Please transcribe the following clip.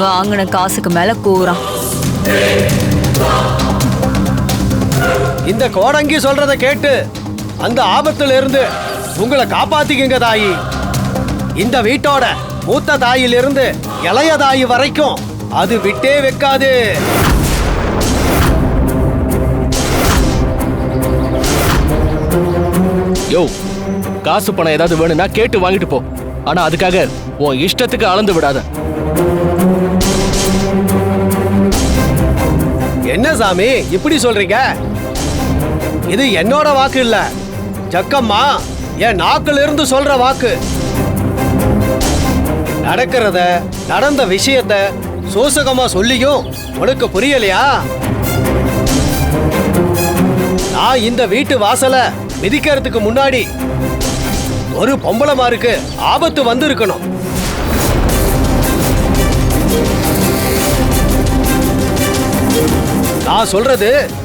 வாங்கின காசுக்கு மேல கூறான் இந்த கோடங்கி சொல்றத கேட்டு அந்த ஆபத்துல இருந்து உங்களை காப்பாத்திக்குங்க தாயி. இந்த வீட்டோட மூத்த தாயிலிருந்து இளைய தாயி வரைக்கும் அது விட்டே வைக்காது. யோ காசு பணம் ஏதாவது வேணும்னா கேட்டு வாங்கிட்டு போ. ஆனா அதுக்காக உன் இஷ்டத்துக்கு அளந்து விடாத. என்ன சாமி இப்படி சொல்றீங்க? இது என்னோட வாக்கு இல்ல. ஜக்கம்மா என் நாக்கில் இருந்து சொல்ற வாக்கு. நடக்கிறத நடந்த விஷயத்த சோசகமா சொல்லியும் உனக்கு புரியலையா? நான் இந்த வீட்டு வாசல மிதிக்கிறதுக்கு முன்னாடி ஒரு பொம்பளை மாருக்கு ஆபத்து வந்திருக்கணும். நான் சொல்றது